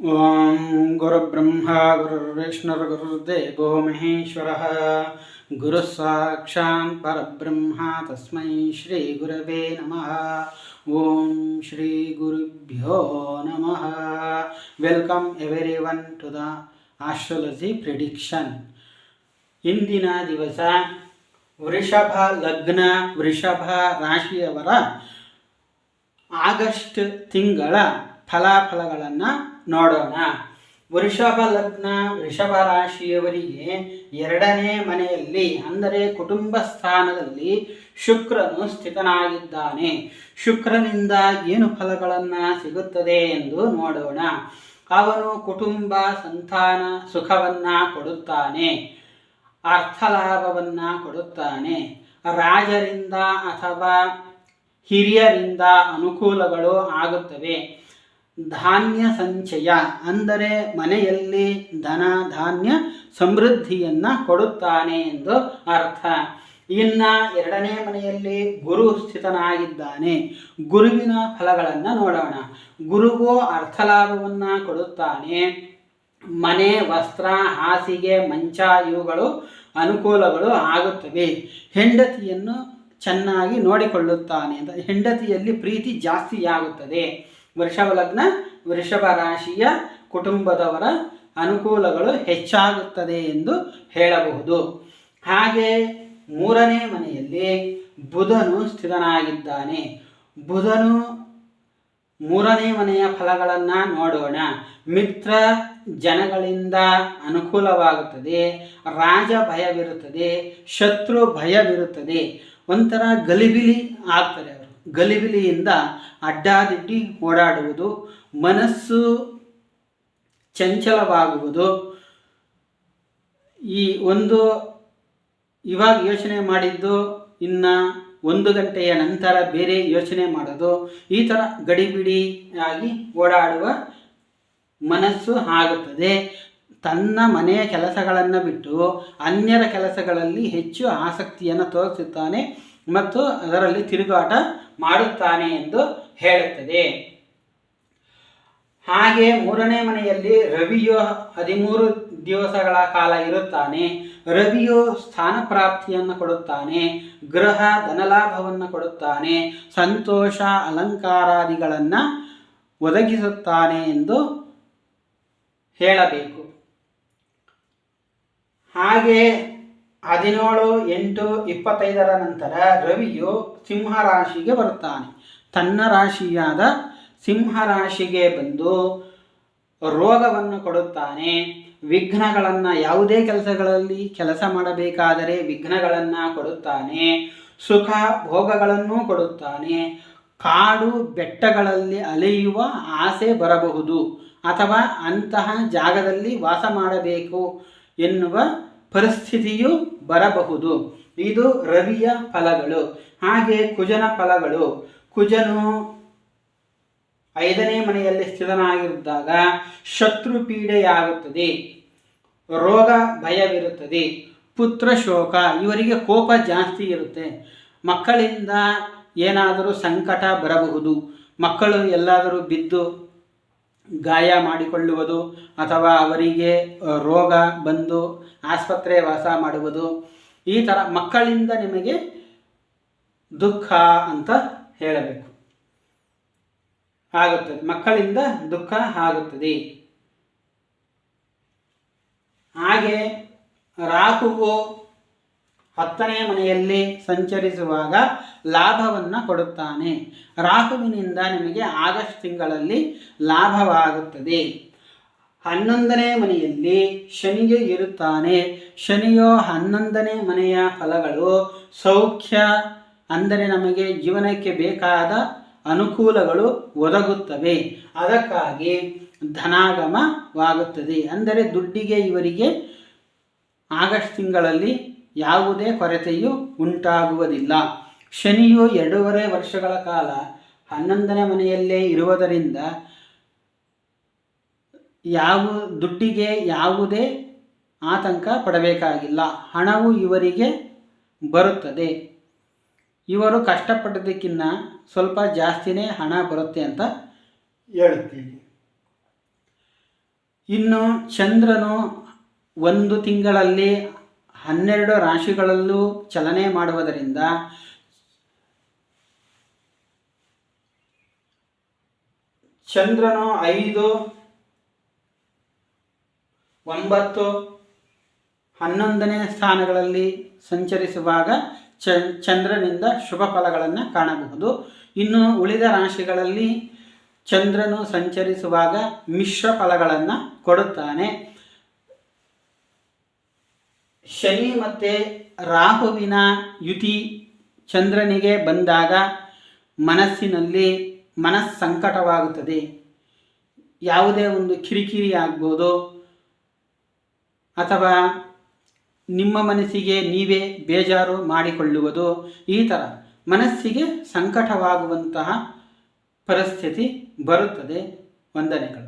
ಓಂ ಗುರುಬ್ರಹ್ಮ ಗುರುರ್ವಿಷ್ಣುರ್ಗುರುರ್ದೇವೋ ಮಹೇಶ್ವರ ಗುರು ಸಾಕ್ಷಾತ್ ಪರಬ್ರಹ್ಮ ತಸ್ಮೈ ಶ್ರೀ ಗುರವೇ ನಮಃ ಓಂ ಶ್ರೀ ಗುರುಭ್ಯೋ ನಮಃ welcome everyone to the astrology prediction ಇಂದಿನ ದಿವಸ ವೃಷಭ ಲಗ್ನ, ವೃಷಭ ರಾಶಿಯವರ ಆಗಸ್ಟ್ ತಿಂಗಳ ಫಲಾಫಲಗಳನ್ನು ನೋಡೋಣ. ವೃಷಭ ಲಗ್ನ ವೃಷಭ ರಾಶಿಯವರಿಗೆ ಎರಡನೇ ಮನೆಯಲ್ಲಿ, ಅಂದರೆ ಕುಟುಂಬ ಸ್ಥಾನದಲ್ಲಿ ಶುಕ್ರನು ಸ್ಥಿತನಾಗಿದ್ದಾನೆ. ಶುಕ್ರನಿಂದ ಏನು ಫಲಗಳನ್ನು ಸಿಗುತ್ತದೆ ಎಂದು ನೋಡೋಣ. ಅವನು ಕುಟುಂಬ ಸಂತಾನ ಸುಖವನ್ನು ಕೊಡುತ್ತಾನೆ, ಅರ್ಥಲಾಭವನ್ನು ಕೊಡುತ್ತಾನೆ. ರಾಜರಿಂದ ಅಥವಾ ಹಿರಿಯರಿಂದ ಅನುಕೂಲಗಳು ಆಗುತ್ತವೆ. ಧಾನ್ಯ ಸಂಚಯ ಅಂದರೆ ಮನೆಯಲ್ಲಿ ಧನ ಧಾನ್ಯ ಸಮೃದ್ಧಿಯನ್ನು ಕೊಡುತ್ತಾನೆ ಎಂದು ಅರ್ಥ. ಇನ್ನ ಎರಡನೇ ಮನೆಯಲ್ಲಿ ಗುರು ಸ್ಥಿತನಾಗಿದ್ದಾನೆ. ಗುರುವಿನ ಫಲಗಳನ್ನು ನೋಡೋಣ. ಗುರುವು ಅರ್ಥಲಾಭವನ್ನು ಕೊಡುತ್ತಾನೆ. ಮನೆ, ವಸ್ತ್ರ, ಹಾಸಿಗೆ, ಮಂಚ ಇವುಗಳು ಅನುಕೂಲಗಳು ಆಗುತ್ತವೆ. ಹೆಂಡತಿಯನ್ನು ಚೆನ್ನಾಗಿ ನೋಡಿಕೊಳ್ಳುತ್ತಾನೆ. ಅಂತ ಹೆಂಡತಿಯಲ್ಲಿ ಪ್ರೀತಿ ಜಾಸ್ತಿಯಾಗುತ್ತದೆ. ವೃಷಭ ಲಗ್ನ ವೃಷಭ ರಾಶಿಯ ಕುಟುಂಬದವರ ಅನುಕೂಲಗಳು ಹೆಚ್ಚಾಗುತ್ತದೆ ಎಂದು ಹೇಳಬಹುದು. ಹಾಗೆ ಮೂರನೇ ಮನೆಯಲ್ಲಿ ಬುಧನು ಸ್ಥಿತನಾಗಿದ್ದಾನೆ ಬುಧನು ಮೂರನೇ ಮನೆಯ ಫಲಗಳನ್ನು ನೋಡೋಣ. ಮಿತ್ರ ಜನಗಳಿಂದ ಅನುಕೂಲವಾಗುತ್ತದೆ. ರಾಜ ಭಯವಿರುತ್ತದೆ. ಶತ್ರು ಭಯವಿರುತ್ತದೆ. ಒಂಥರ ಗಲಿಬಿಲಿ ಅವರು ಗಲಿಬಿಲಿಯಿಂದ ಅಡ್ಡಾದಿಡ್ಡಿ ಓಡಾಡುವುದು, ಮನಸ್ಸು ಚಂಚಲವಾಗುವುದು. ಈ ಒಂದು ಇವಾಗ ಯೋಚನೆ ಮಾಡಿದ್ದು ಇನ್ನು ಒಂದು ಗಂಟೆಯ ನಂತರ ಬೇರೆ ಯೋಚನೆ ಮಾಡೋದು, ಈ ಥರ ಗಡಿಬಿಡಿಯಾಗಿ ಓಡಾಡುವ ಮನಸ್ಸು ಆಗುತ್ತದೆ. ತನ್ನ ಮನೆಯ ಕೆಲಸಗಳನ್ನು ಬಿಟ್ಟು ಅನ್ಯರ ಕೆಲಸಗಳಲ್ಲಿ ಹೆಚ್ಚು ಆಸಕ್ತಿಯನ್ನು ತೋರಿಸುತ್ತಾನೆ. ಮತ್ತು ಅದರಲ್ಲಿ ತಿರುಗಾಟ ಮಾಡುತ್ತಾನೆ ಎಂದು ಹೇಳುತ್ತದೆ. ಹಾಗೆ ಮೂರನೇ ಮನೆಯಲ್ಲಿ ರವಿಯು ಹದಿಮೂರು ದಿವಸಗಳ ಕಾಲ ಇರುತ್ತಾನೆ. ರವಿಯು ಸ್ಥಾನ ಪ್ರಾಪ್ತಿಯನ್ನು ಕೊಡುತ್ತಾನೆ, ಗೃಹ ಧನಲಾಭವನ್ನು ಕೊಡುತ್ತಾನೆ, ಸಂತೋಷ ಅಲಂಕಾರಾದಿಗಳನ್ನು ಒದಗಿಸುತ್ತಾನೆ ಎಂದು ಹೇಳಬೇಕು. ಹಾಗೆ ಹದಿನೇಳು ಎಂಟು ಇಪ್ಪತ್ತೈದರ ನಂತರ ರವಿಯು ಸಿಂಹ ರಾಶಿಗೆ ಬರುತ್ತಾನೆ. ತನ್ನ ರಾಶಿಯಾದ ಸಿಂಹ ರಾಶಿಗೆ ಬಂದು ರೋಗವನ್ನು ಕೊಡುತ್ತಾನೆ. ವಿಘ್ನಗಳನ್ನು ಯಾವುದೇ ಕೆಲಸಗಳಲ್ಲಿ ಕೆಲಸ ಮಾಡಬೇಕಾದರೆ ವಿಘ್ನಗಳನ್ನು ಕೊಡುತ್ತಾನೆ. ಸುಖ ಭೋಗಗಳನ್ನು ಕೊಡುತ್ತಾನೆ. ಕಾಡು ಬೆಟ್ಟಗಳಲ್ಲಿ ಅಲೆಯುವ ಆಸೆ ಬರಬಹುದು. ಅಥವಾ ಅಂತಹ ಜಾಗದಲ್ಲಿ ವಾಸ ಮಾಡಬೇಕು ಎನ್ನುವ ಪರಿಸ್ಥಿತಿಯು ಬರಬಹುದು. ಇದು ರವಿಯ ಫಲಗಳು. ಹಾಗೆ ಕುಜನ ಫಲಗಳು. ಕುಜನು ಐದನೇ ಮನೆಯಲ್ಲಿ ಸ್ಥಿತನಾಗಿದ್ದಾಗ ಶತ್ರು ಪೀಡೆಯಾಗುತ್ತದೆ ರೋಗ ಭಯವಿರುತ್ತದೆ. ಪುತ್ರ ಶೋಕ. ಇವರಿಗೆ ಕೋಪ ಜಾಸ್ತಿ ಇರುತ್ತೆ. ಮಕ್ಕಳಿಂದ ಏನಾದರೂ ಸಂಕಟ ಬರಬಹುದು. ಮಕ್ಕಳು ಎಲ್ಲಾದರೂ ಬಿದ್ದು ಗಾಯ ಮಾಡಿಕೊಳ್ಳುವುದು ಅಥವಾ ಅವರಿಗೆ ರೋಗ ಬಂದು ಆಸ್ಪತ್ರೆ ವಾಸ ಮಾಡುವುದು, ಈ ಥರ ಮಕ್ಕಳಿಂದ ನಿಮಗೆ ದುಃಖ ಅಂತ ಹೇಳಬೇಕು. ಆಗುತ್ತದೆ. ಮಕ್ಕಳಿಂದ ದುಃಖ ಆಗುತ್ತದೆ. ಹಾಗೆ ರಾಹುವು ಹತ್ತನೇ ಮನೆಯಲ್ಲಿ ಸಂಚರಿಸುವಾಗ ಲಾಭವನ್ನು ಕೊಡುತ್ತಾನೆ. ರಾಹುವಿನಿಂದ ನಿಮಗೆ ಆಗಸ್ಟ್ ತಿಂಗಳಲ್ಲಿ ಲಾಭವಾಗುತ್ತದೆ. ಹನ್ನೊಂದನೇ ಮನೆಯಲ್ಲಿ ಶನಿಯು ಇರುತ್ತಾನೆ. ಶನಿಯು ಹನ್ನೊಂದನೇ ಮನೆಯ ಫಲಗಳು ಸೌಖ್ಯ, ಅಂದರೆ ನಮಗೆ ಜೀವನಕ್ಕೆ ಬೇಕಾದ ಅನುಕೂಲಗಳು ಒದಗುತ್ತವೆ. ಅದಕ್ಕಾಗಿ ಧನಾಗಮವಾಗುತ್ತದೆ. ಅಂದರೆ ದುಡ್ಡಿಗೆ ಇವರಿಗೆ ಆಗಸ್ಟ್ ತಿಂಗಳಲ್ಲಿ ಯಾವುದೇ ಕೊರತೆಯೂ ಉಂಟಾಗುವುದಿಲ್ಲ. ಶನಿಯು ಎರಡೂವರೆ ವರ್ಷಗಳ ಕಾಲ ಹನ್ನೊಂದನೇ ಮನೆಯಲ್ಲೇ ಇರುವುದರಿಂದ ಯಾವ ದುಡ್ಡಿಗೆ ಯಾವುದೇ ಆತಂಕ ಪಡಬೇಕಾಗಿಲ್ಲ. ಹಣವು ಇವರಿಗೆ ಬರುತ್ತದೆ. ಇವರು ಕಷ್ಟಪಟ್ಟದಕ್ಕಿಂತ ಸ್ವಲ್ಪ ಜಾಸ್ತಿನೇ ಹಣ ಬರುತ್ತೆ ಅಂತ ಹೇಳುತ್ತೀನಿ ಇನ್ನು ಚಂದ್ರನು ಒಂದು ತಿಂಗಳಲ್ಲಿ ಹನ್ನೆರಡು ರಾಶಿಗಳಲ್ಲೂ ಚಲನೆ ಮಾಡುವುದರಿಂದ ಚಂದ್ರನು ಐದು, ಒಂಬತ್ತು, ಹನ್ನೊಂದನೇ ಸ್ಥಾನಗಳಲ್ಲಿ ಸಂಚರಿಸುವಾಗ ಚಂದ್ರನಿಂದ ಶುಭ ಫಲಗಳನ್ನು ಕಾಣಬಹುದು. ಇನ್ನು ಉಳಿದ ರಾಶಿಗಳಲ್ಲಿ ಚಂದ್ರನು ಸಂಚರಿಸುವಾಗ ಮಿಶ್ರ ಫಲಗಳನ್ನು ಕೊಡುತ್ತಾನೆ. ಶನಿ ಮತ್ತು ರಾಹುವಿನ ಯುತಿ ಚಂದ್ರನಿಗೆ ಬಂದಾಗ ಮನಸ್ಸಿನಲ್ಲಿ ಮನಸ್ಸಂಕಟವಾಗುತ್ತದೆ. ಯಾವುದೇ ಒಂದು ಕಿರಿಕಿರಿ ಆಗ್ಬೋದು ಅಥವಾ ನಿಮ್ಮ ಮನಸ್ಸಿಗೆ ನೀವೇ ಬೇಜಾರು ಮಾಡಿಕೊಳ್ಳುವುದು ಈ ಥರ ಮನಸ್ಸಿಗೆ ಸಂಕಟವಾಗುವಂತಹ ಪರಿಸ್ಥಿತಿ ಬರುತ್ತದೆ ವಂದನೆಗಳು